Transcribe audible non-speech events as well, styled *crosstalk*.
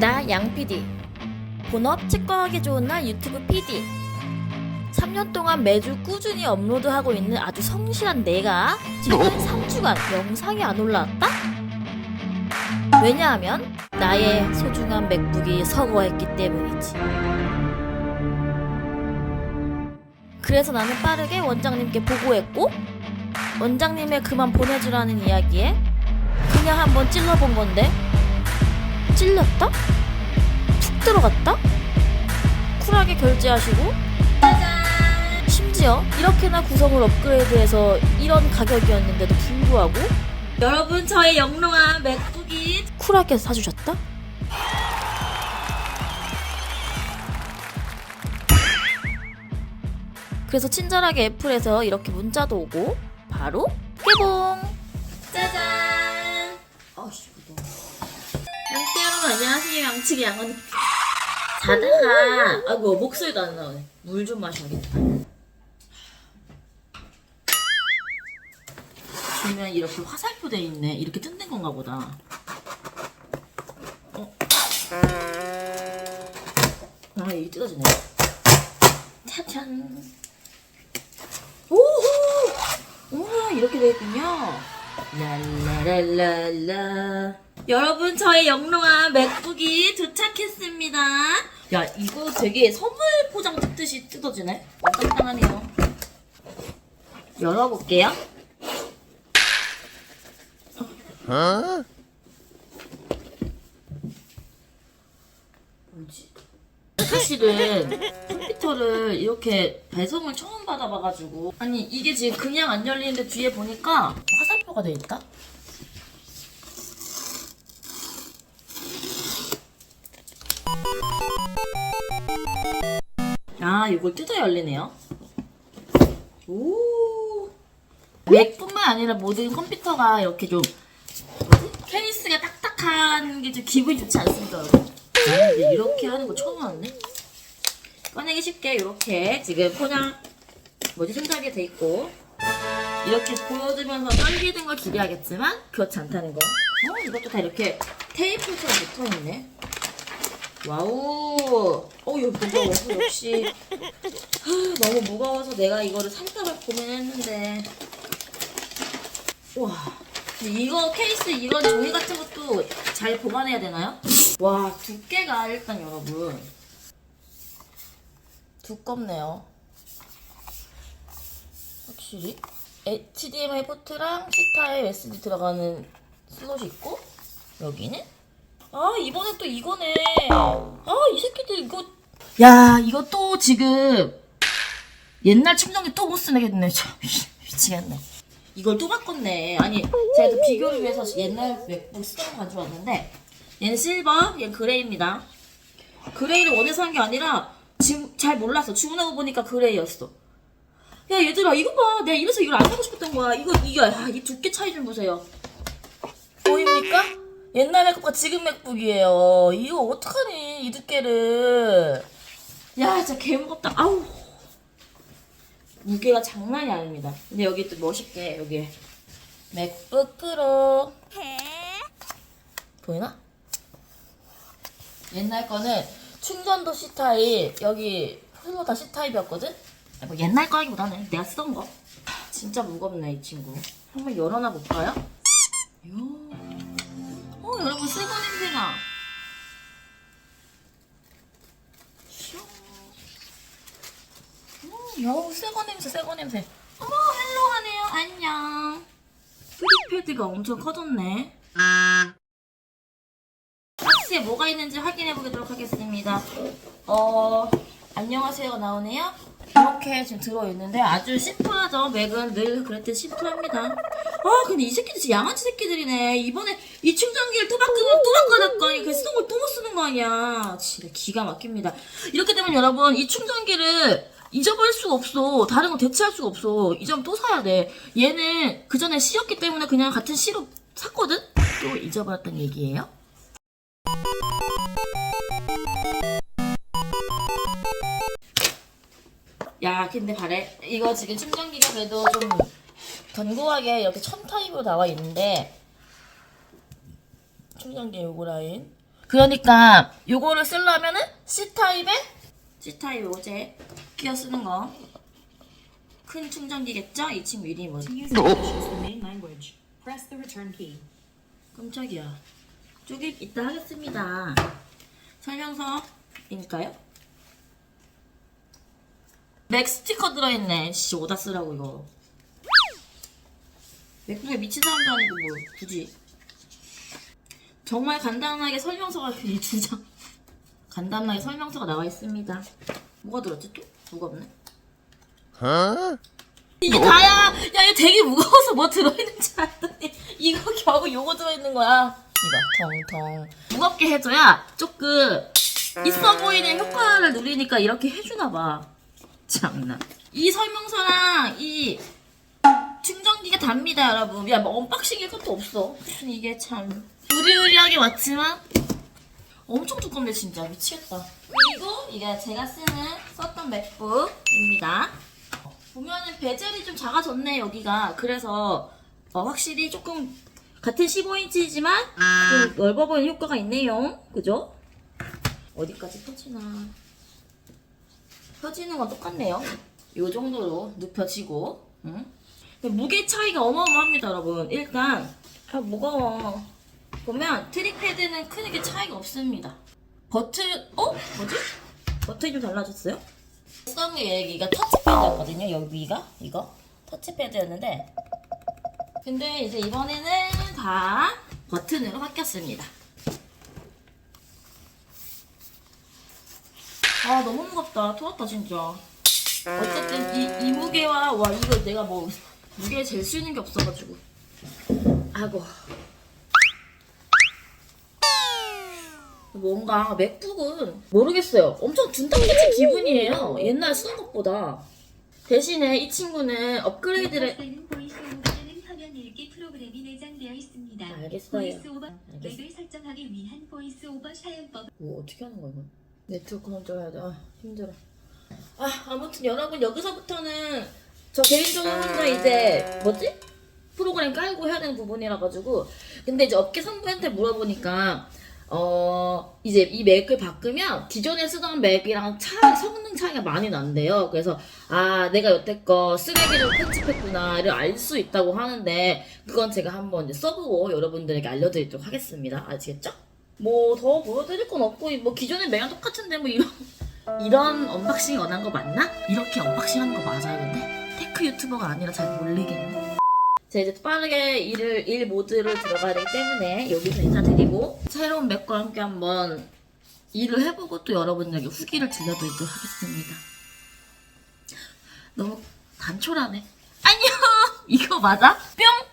나 양PD 본업 치과하기 좋은 날 유튜브 PD 3년 동안 매주 꾸준히 업로드하고 있는 아주 성실한 내가 지금 3주간 영상이 안 올라왔다? 왜냐하면 나의 소중한 맥북이 서거했기 때문이지. 그래서 나는 빠르게 원장님께 보고했고 원장님의 그만 보내주라는 이야기에 그냥 한번 찔러본 건데 찔렸다? 툭 들어갔다? 쿨하게 결제하시고! 심지어 이렇게나 구성을 업그레이드해서 이런 가격이었는데도 불구하고 여러분 저의 영롱한 맥북이 쿨하게 사주셨다? 그래서 친절하게 애플에서 이렇게 문자도 오고 바로 개봉! 안녕하세요 양치기 양언니. 자다가 아이고 목소리도 안 나오네. 물 좀 마셔야겠다. 보면 이렇게 화살표 돼 있네. 이렇게 뜯는 건가 보다. 어? 아 이게 뜯어지네. 짜잔. 오호! 우와 이렇게 돼 있군요. 랄라랄랄라 여러분 저의 영롱한 맥북이 도착했습니다. 야 이거 되게 선물 포장 뜯듯이 뜯어지네? 어, 깜깜하네요. 열어볼게요. 뭐지? 사실은 컴퓨터를 이렇게 배송을 처음 받아봐가지고. 아니 이게 지금 그냥 안 열리는데 뒤에 보니까 화살표가 돼 있다? 아 이걸 뜯어 열리네요 오 맥뿐만 아니라 모든 컴퓨터가 이렇게 좀? 케이스가 딱딱한 게 좀 기분이 좋지 않습니까 여러분? 나는 이제 이렇게 하는 거 처음 하는데 꺼내기 쉽게 이렇게 지금 포장 뭐지 손잡이에 돼 있고 이렇게 보여주면서 떨리는 걸 기대하겠지만 그렇지 않다는 거. 어 이것도 다 이렇게 테이프처럼 붙어 있네. 와우. 어 이거 무거워. *laughs* 역시 하, 너무 무거워서 내가 이거를 살까봐 고민했는데. 와. 근데 이거 케이스 이런 종이 같은 것도 잘 보관해야 되나요? 와 두께가 일단 여러분 두껍네요. 확실히 HDMI 포트랑 C타입 SD 들어가는 슬롯이 있고 여기는 아 이번에 또 이거네. 아 이 새끼들 이거. 야 이거 또 지금 옛날 충전기 또 못 쓰겠네. 참 미치겠네. 이걸 또 바꿨네. 아니 제가 또 비교를 위해서 옛날 맥북 쓰던 거 가져왔는데 얘는 실버 얘는 그레이입니다. 그레이를 원해서 한 게 아니라 지금 잘 몰랐어 주문하고 보니까 그레이였어. 야 얘들아 이거 봐. 내가 이래서 이걸 안 사고 싶었던 거야. 이거 이게 아, 이 두께 차이 좀 보세요. 보입니까? 옛날 맥북과 지금 맥북이에요. 이거 어떡하니 이 두께를. 야 진짜 개무겁다. 아우. 무게가 장난이 아닙니다. 근데 여기 또 멋있게 여기. 맥북 프로 보이나? 옛날 거는 충전도 C타입 여기 플로 다 C타입이었거든? 아, 뭐 옛날 거라기보다는 내가 쓰던 거. 진짜 무겁네 이 친구. 한번 열어놔 볼까요? 어 여러분 새거 냄새나 슝. 음, 여러분 새거 냄새 새거 냄새 어머 헬로 하네요 안녕 프리패드가 엄청 커졌네 박스에 뭐가 있는지 확인해 보도록 하겠습니다. 어, 안녕하세요가 나오네요. 이렇게 지금 들어있는데 아주 심플하죠. 맥은 늘 그랬듯 심플합니다. 아, 근데 이 새끼들 진짜 양아치 새끼들이네. 이번에 이 충전기를 또 바꾸면 또 바꿔야 거 아니야. 그 쓰던 걸 또 못 쓰는 거 아니야. 진짜 기가 막힙니다. 이렇게 되면 여러분, 이 충전기를 잊어버릴 수가 없어. 다른 거 대체할 수가 없어. 잊으면 또 사야 돼. 얘는 그 전에 C였기 때문에 그냥 같은 C로 샀거든? 또 잊어버렸단 얘기예요. 야, 근데 바래. 이거 지금 충전기가 그래도 좀 견고하게 이렇게 천 타입으로 나와 있는데 충전기 요거 라인 그러니까 요거를 쓰려면은 C타입에 C타입 어제 끼어 쓰는 거. 큰 충전기겠죠? 이 친구 이름이 뭐지? Key. 깜짝이야. 조금 이따 하겠습니다. 설명서이니까요. 맥 스티커 들어있네. 씨, 오다 쓰라고 이거. 맥북에 미친 사람도 아니고 뭐 굳이. 정말 간단하게 설명서가 *laughs* 이 두 장. 간단하게 설명서가 나와 있습니다. 뭐가 들었지 또? 무겁네. 이게 다야! 야, 이거 되게 무거워서 뭐 들어있는 줄 알았더니 이거 겨우 요거 들어있는 거야. 이거 텅텅. 무겁게 해줘야 조금 있어 보이는 효과를 누리니까 이렇게 해주나 봐. 참나. 이 설명서랑 이 충전기가 답니다, 여러분. 야, 뭐 언박싱일 것도 없어. 이게 참 으리으리하게 왔지만 엄청 두껍네 진짜 미치겠다. 그리고 이게 제가 쓰는 썼던 맥북입니다. 보면은 베젤이 좀 작아졌네 여기가 그래서 어, 확실히 조금 같은 15인치지만 좀 넓어 보이는 효과가 있네요 그죠? 어디까지 펴지나 펴지는 건 똑같네요 요 정도로 눕혀지고 응? 근데 무게 차이가 어마어마합니다 여러분 일단 아 무거워 보면 트릭 패드는 크게 차이가 없습니다 버튼 어? 뭐지? 버튼이 좀 달라졌어요? 썸의 얘기가 터치패드였거든요. 여기가 이거 터치패드였는데 근데 이제 이번에는 다 버튼으로 바뀌었습니다. 아 너무 무겁다. 토났다 진짜. 어쨌든 이, 이 무게와 와 이거 내가 뭐 무게 잴 수 있는 게 없어가지고 아이고 뭔가 맥북은 모르겠어요. 엄청 둔탁 같은 기분이에요. 옛날 쓰던 것보다. 대신에 이 친구는 업그레이드를. 알겠어요. 앱을 설정하기 위한 보이스 오버 사용법 뭐 어떻게 하는 거야 이거? 네트워크 설정해야 돼. 아 힘들어. 아 아무튼 여러분 여기서부터는 저 개인적으로 혼자 이제 뭐지? 프로그램 깔고 해야 되는 부분이라 가지고 근데 이제 업계 선배한테 물어보니까 어 이제 이 맥을 바꾸면 기존에 쓰던 맥이랑 차 성능 차이가 많이 난대요. 그래서 아 내가 여태껏 쓰레기를 편집했구나를 알 수 있다고 하는데 그건 제가 한번 이제 써보고 여러분들에게 알려드리도록 하겠습니다. 아시겠죠? 뭐 더 보여드릴 건 없고 뭐 기존의 맥이랑 똑같은데 뭐 이런 이런 언박싱 원한 거 맞나? 이렇게 언박싱 하는 거 맞아요 근데? 테크 유튜버가 아니라 잘 모르겠네 자 이제 빠르게 일을 일 모드를 들어가야 되기 때문에 여기서 인사드리고 새로운 맥과 함께 한번 일을 해보고 또 여러분들에게 후기를 들려드리도록 하겠습니다 너무 단촐하네 안녕 *laughs* 이거 맞아? 뿅